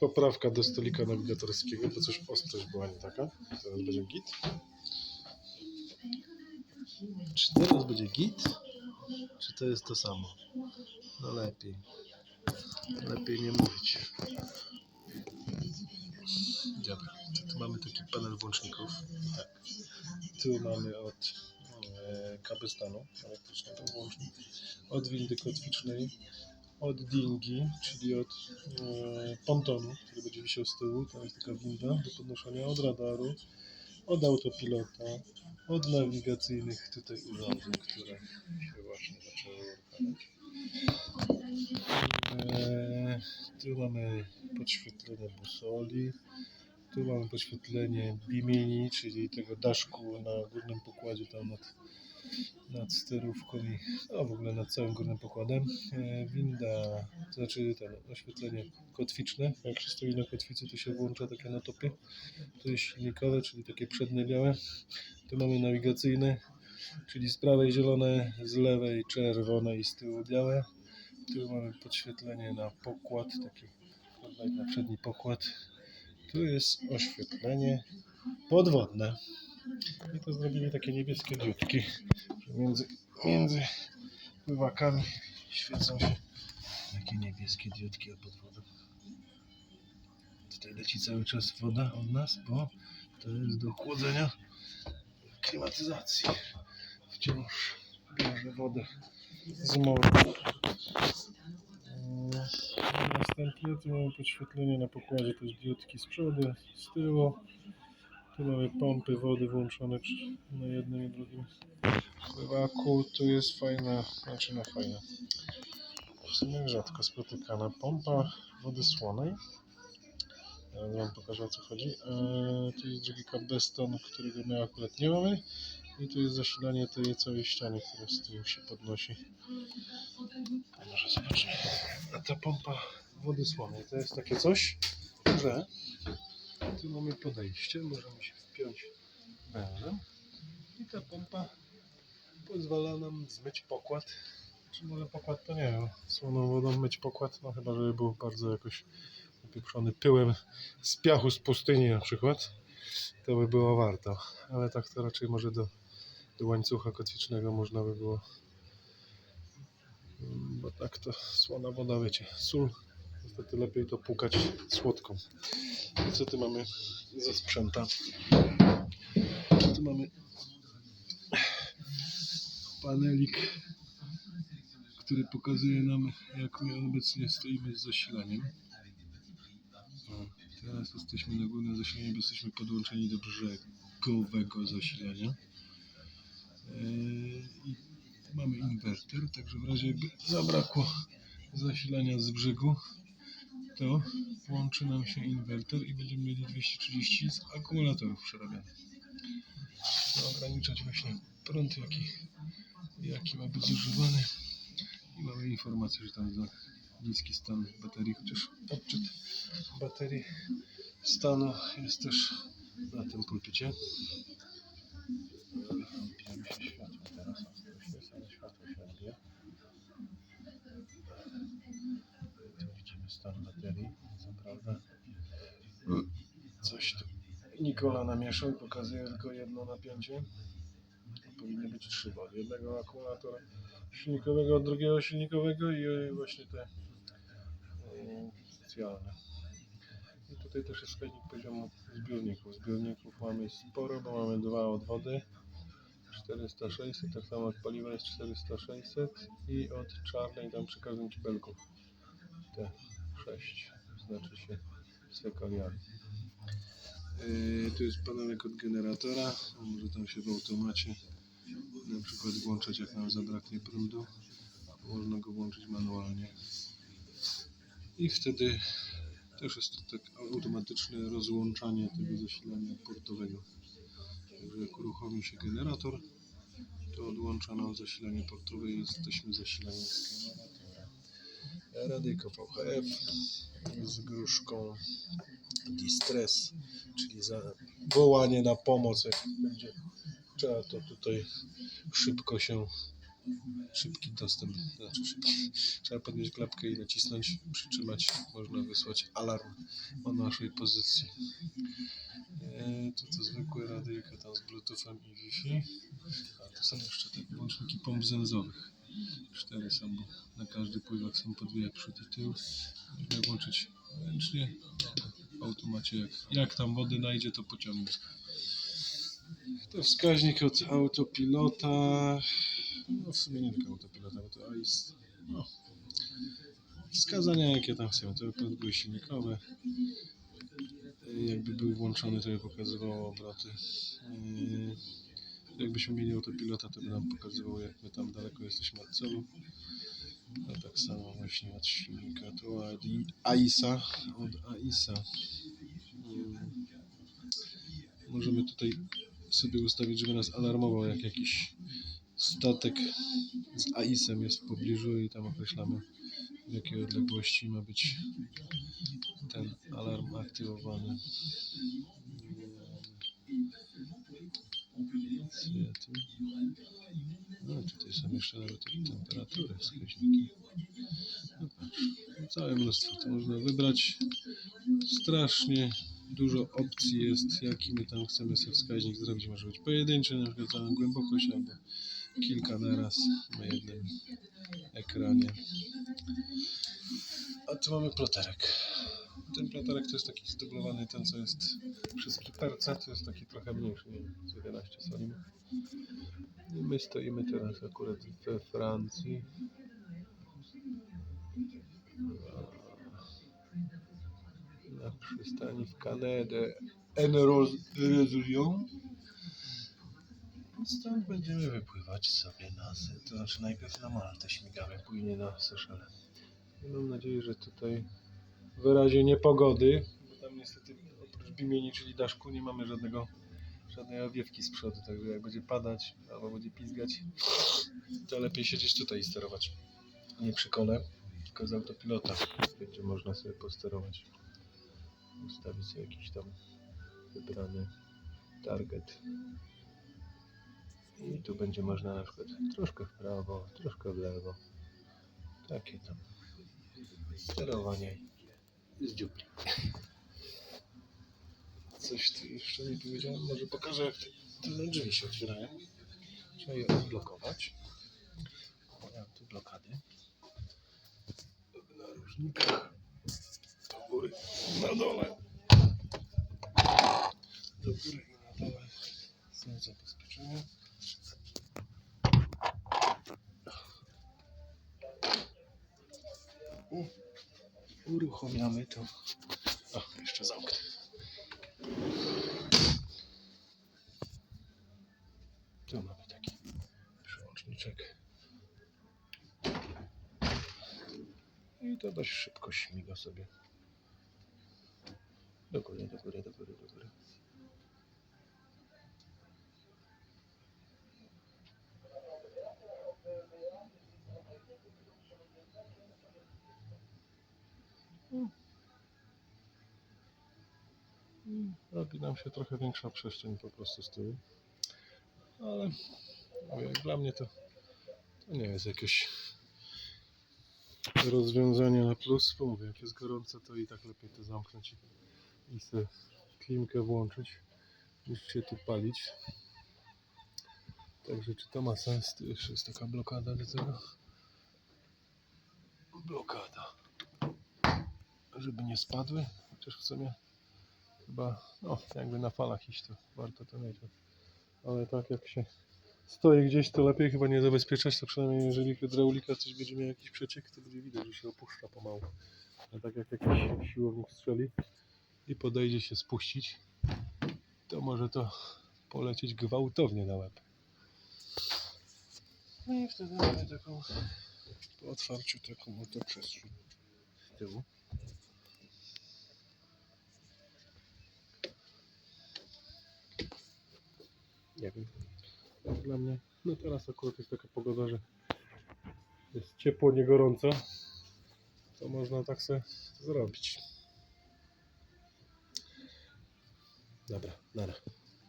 poprawka do stolika nawigatorskiego, bo coś ostrość była nie taka. Teraz będzie git. Czy teraz będzie git? Czy to jest to samo? No lepiej. Lepiej nie mówić. Dobra, tu mamy taki panel włączników. Tak. Tu mamy od e, kabelstanu elektrycznego włącznik, od windy kotwicznej, od dingi, czyli od e, pontonu, który będzie wisiał z tyłu. Tam jest taka winda do podnoszenia, od radaru, od autopilota, od nawigacyjnych tutaj urządzeń, które się właśnie zaczęły uruchamiać. Eee, tu mamy podświetlenie busoli. Tu mamy podświetlenie bimini, czyli tego daszku na górnym pokładzie tam nad, nad sterówką i no, w ogóle nad całym górnym pokładem. E, winda, to znaczy ten oświetlenie kotwiczne. Jak się stoi na kotwicy, to się włącza takie na topie. Tu jest silnikowe, czyli takie przednie białe. Tu mamy nawigacyjne, czyli z prawej zielone, z lewej czerwone i z tyłu białe. Tu mamy podświetlenie na pokład, taki na przedni pokład. Tu jest oświetlenie podwodne. I to zrobili takie niebieskie że między, między pływakami świecą się takie niebieskie diodki od wodą. Tutaj leci cały czas woda od nas, bo to jest do chłodzenia klimatyzacji. Wciąż bierze wodę z morza. Następnie tu mamy podświetlenie na pokładzie, to jest diodki z przodu, z tyłu. Tu mamy pompy wody włączone na jednym i drugim pływaku. Tu jest fajna, znaczy no fajna, w sumie rzadko spotykana pompa wody słonej. Teraz wam pokażę o co chodzi. Eee, tu jest drugi kabeston, którego my akurat nie mamy. I tu jest zasilanie tej całej ściany, która z tyłu się podnosi. Może zobaczymy. A ta pompa wody słonej to jest takie coś, że tu mamy podejście, możemy się wpiąć wężem i ta pompa pozwala nam zmyć pokład. Czy może pokład to nie wiem, słoną wodą myć pokład, no chyba żeby był bardzo jakoś upieprzony pyłem z piachu z pustyni na przykład, to by było warto, ale tak to raczej może do, do łańcucha kotwicznego można by było Mm, bo tak to słona woda, wiecie, sól. Niestety lepiej to płukać słodką. I co tu mamy ze sprzęta? Tu mamy panelik, który pokazuje nam, jak my obecnie stoimy z zasilaniem. Teraz jesteśmy na górnym zasilaniu, bo jesteśmy podłączeni do brzegowego zasilania. I mamy inwerter, także w razie jakby zabrakło zasilania z brzegu, to włączy nam się inwerter i będziemy mieli 230 z akumulatorów przerabianych. To ograniczać właśnie prąd, jaki, jaki ma być zużywany. I mamy informację, że tam za niski stan baterii, chociaż odczyt baterii stanu jest też na tym pulpicie. Coś tu Nikola namieszał i pokazuje tylko jedno napięcie. Powinny być trzy, od jednego akumulatora silnikowego, drugiego silnikowego i właśnie te specjalne. I tutaj też jest wskaźnik poziomu zbiorników. Zbiorników mamy sporo, bo mamy dwa odwody. 400, 600, tak samo od paliwa jest 400, 600 i od czarnej tam przy każdym kibelku te 6 znaczy się sekaliami. Yy, tu jest panelek od generatora, może tam się w automacie na przykład włączać jak nam zabraknie prądu, można go włączyć manualnie i wtedy też jest to tak automatyczne rozłączanie tego zasilania portowego. Także jak uruchomi się generator, to odłącza zasilanie portowe i jesteśmy zasilani z. Radyjko VHF z gruszką distress, czyli za wołanie na pomoc, jak będzie trzeba to tutaj szybko się szybki dostęp, znaczy szybki. Trzeba podnieść klapkę i nacisnąć, przytrzymać, można wysłać alarm o naszej pozycji. E, to to zwykłe radyjko tam z bluetoothem i wi-fi. A to są jeszcze te włączniki pomp zenzowych. Cztery są, bo na każdy pływak są po dwie jak przód i tył. Można włączyć ręcznie, w automacie jak, jak tam wody najdzie to pociągnie. To wskaźnik od autopilota. No w sumie nie tylko autopilota, bo to ICE. No. Wskazania jakie tam chcemy, to były silnikowe. Jakby był włączony, to by pokazywało obroty. Yy, Jakbyśmy mieli autopilota, to by nam pokazywało, jak my tam daleko jesteśmy od celu. No tak samo właśnie od silnika, tu od AISA, od AISA. Yy, Możemy tutaj sobie ustawić, żeby nas alarmował, jak jakiś statek z AIS-em jest w pobliżu i tam określamy, w jakiej odległości ma być ten alarm aktywowany. No tutaj są jeszcze nawet te temperatury wskaźniki. No patrz, całe mnóstwo. To można wybrać. Strasznie dużo opcji jest, jaki my tam chcemy sobie wskaźnik zrobić. Może być pojedynczy, na przykład całą głębokość, albo kilka naraz na jednym ekranie. A tu mamy ploterek. Ten ploterek to jest taki zdublowany, ten co jest przy skiperce, to jest taki trochę mniejszy, nie wiem, z 11 cali. I my stoimy teraz akurat we Francji. Na przystani w Kanadę En-Rosurion. Stąd będziemy wypływać sobie na, to znaczy najpierw na Maltę śmigamy, później na Seszele. Mam nadzieję, że tutaj w razie niepogody, bo tam niestety oprócz bimieni, czyli daszku, nie mamy żadnego, żadnej owiewki z przodu, także jak będzie padać albo będzie pizgać, to lepiej siedzieć tutaj i sterować. Nie przy kole, tylko z autopilota. Będzie można sobie posterować. Ustawić sobie jakiś tam wybrany target. I tu będzie można na przykład troszkę w prawo, troszkę w lewo. Takie tam sterowanie z dziupli. Coś tu jeszcze nie powiedziałem, może pokażę jak te drzwi się otwierają. Trzeba je odblokować. Mam tu blokady. Na różnikach. Do góry, na dole. Do góry uruchamiamy to. O, jeszcze zamknę. Tu mamy taki przełączniczek. I to dość szybko śmiga sobie. Do góry, do góry, do góry, do góry. I robi nam się trochę większa przestrzeń po prostu z tyłu. Ale mówię, jak dla mnie to, to nie jest jakieś rozwiązanie na plus. Bo mówię, jak jest gorąco, to i tak lepiej to zamknąć i, i sobie klimkę włączyć, niż się tu palić. Także czy to ma sens? Tu jeszcze jest taka blokada do tego. Blokada. Żeby nie spadły, chociaż w sumie chyba, no, jakby na falach iść, to warto to mieć. Ale tak jak się stoi gdzieś, to lepiej chyba nie zabezpieczać, to przynajmniej jeżeli hydraulika coś będzie miał jakiś przeciek, to będzie widać, że się opuszcza pomału. A tak jak jakiś siłownik strzeli i podejdzie się spuścić, to może to polecieć gwałtownie na łeb. No i wtedy mamy taką po otwarciu taką oto przestrzeń z tyłu. Nie wiem. Dla mnie, no teraz akurat jest taka pogoda, że jest ciepło, nie gorąco. To można tak sobie zrobić. Dobra, nara.